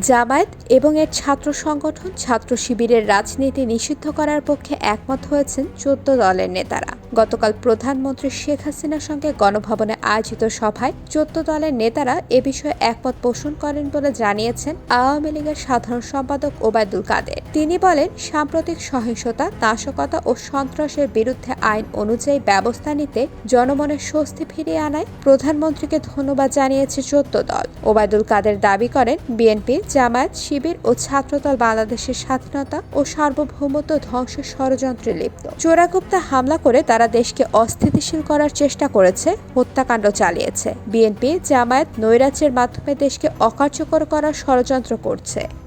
জামায়াত এবং এর ছাত্র সংগঠন ছাত্র শিবিরের রাজনীতি নিষিদ্ধ করার পক্ষে একমত হয়েছেন চোদ্দ দলের নেতারা। গতকাল প্রধানমন্ত্রী শেখ হাসিনার সঙ্গে গণভবনে আয়োজিত সভায় চোদ্দ দলের নেতারা এ বিষয়ে একমত পোষণ করেন বলে জানিয়েছেন আওয়ামী লীগের সাধারণ সম্পাদক ওবায়দুল কাদের। তিনি বলেন, সাম্প্রতিক সহিংসতা, নাশকতা ও সন্ত্রাসের বিরুদ্ধে আইন অনুযায়ী ব্যবস্থা নিতে জনমনের স্বস্তি ফিরিয়ে আনায় প্রধানমন্ত্রীকে ধন্যবাদ জানিয়েছে চোদ্দ দল। ওবায়দুল কাদের দাবি করেন, বিএনপি, জামায়াত, শিবির ও ছাত্রদল বাংলাদেশের স্বাধীনতা ও সার্বভৌমত্ব ধ্বংসের ষড়যন্ত্রে লিপ্ত। চোরাগুপ্তা হামলা করে তারা দেশকে অস্থিতিশীল করার চেষ্টা করেছে, হত্যাকাণ্ড চালিয়েছে। বিএনপি জামায়াত নৈরাজ্যের মাধ্যমে দেশকে অকার্যকর করার ষড়যন্ত্র করছে।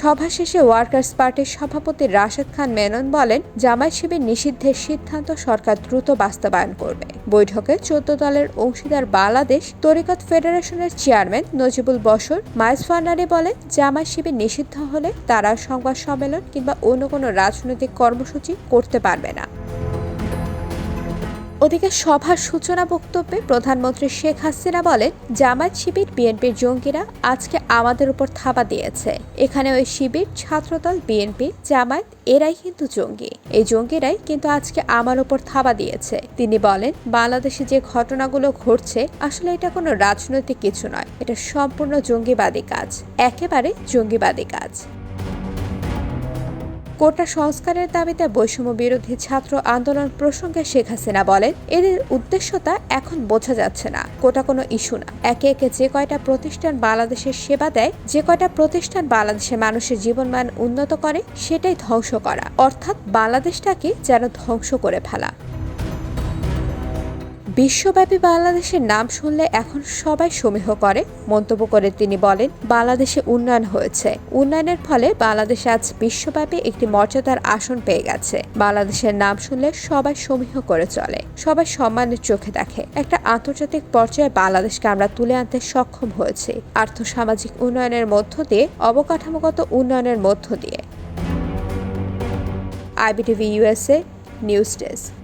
সভা শেষে ওয়ার্কার্স পার্টির সভাপতি রাশেদ খান মেনন বলেন, জামায়াত শিবির নিষিদ্ধের সিদ্ধান্ত সরকার দ্রুত বাস্তবায়ন করবে। বৈঠকে চোদ্দ দলের অংশীদার বাংলাদেশ, তরিকত ফেডারেশনের চেয়ারম্যান নজিবুল বসর মাইস ফার্নারি বলেন, জামায়াত শিবির নিষিদ্ধ হলে তারা সংবাদ সম্মেলন কিংবা অন্য কোনো রাজনৈতিক কর্মসূচি করতে পারবে না। ওদিকে সভার সূচনা বক্তব্যে প্রধানমন্ত্রী শেখ হাসিনা বলেন, জামায়াত শিবির, বিএনপির জঙ্গিরা আজকে আমাদের উপর থাবা দিয়েছে। এখানে ওই শিবির, ছাত্রদল, বিএনপি, জামায়াত, এরাই কিন্তু জঙ্গি। এই জঙ্গিরাই কিন্তু আজকে আমার উপর থাবা দিয়েছে। তিনি বলেন, বাংলাদেশে যে ঘটনাগুলো ঘটছে, আসলে এটা কোনো রাজনৈতিক কিছু নয়। এটা সম্পূর্ণ জঙ্গিবাদী কাজ। একেবারে জঙ্গিবাদী কাজ। কোটা সংস্কারের দাবিতে বৈষম্য বিরোধী ছাত্র আন্দোলন প্রসঙ্গে শেখ হাসিনা বলেন, এদের উদ্দেশ্যতা এখন বোঝা যাচ্ছে না। কোটা কোনো ইস্যু না। একে একে যে কয়টা প্রতিষ্ঠান বাংলাদেশের সেবা দেয়, যে কয়টা প্রতিষ্ঠান বাংলাদেশের মানুষের জীবনমান উন্নত করে, সেটাই ধ্বংস করা। অর্থাৎ বাংলাদেশটাকে যেন ধ্বংস করে ফেলা। বিশ্বব্যাপী বাংলাদেশের নাম শুনলে এখন সবাই সমীহ করে, মন্তব্য করে তিনি বলেন, বাংলাদেশে উন্নয়ন হয়েছে। উন্নয়নের ফলে বাংলাদেশ আজ বিশ্বব্যাপী একটি মর্যাদার আসন পেয়ে গেছে। বাংলাদেশের নাম শুনলে সবাই সমীহ করে চলে, সবাই সম্মানের চোখে দেখে। একটা আন্তর্জাতিক পর্যায়ে বাংলাদেশকে আমরা তুলে আনতে সক্ষম হয়েছি, আর্থসামাজিক উন্নয়নের মধ্য দিয়ে, অবকাঠামোগত উন্নয়নের মধ্য দিয়ে। IBTV USA news desk.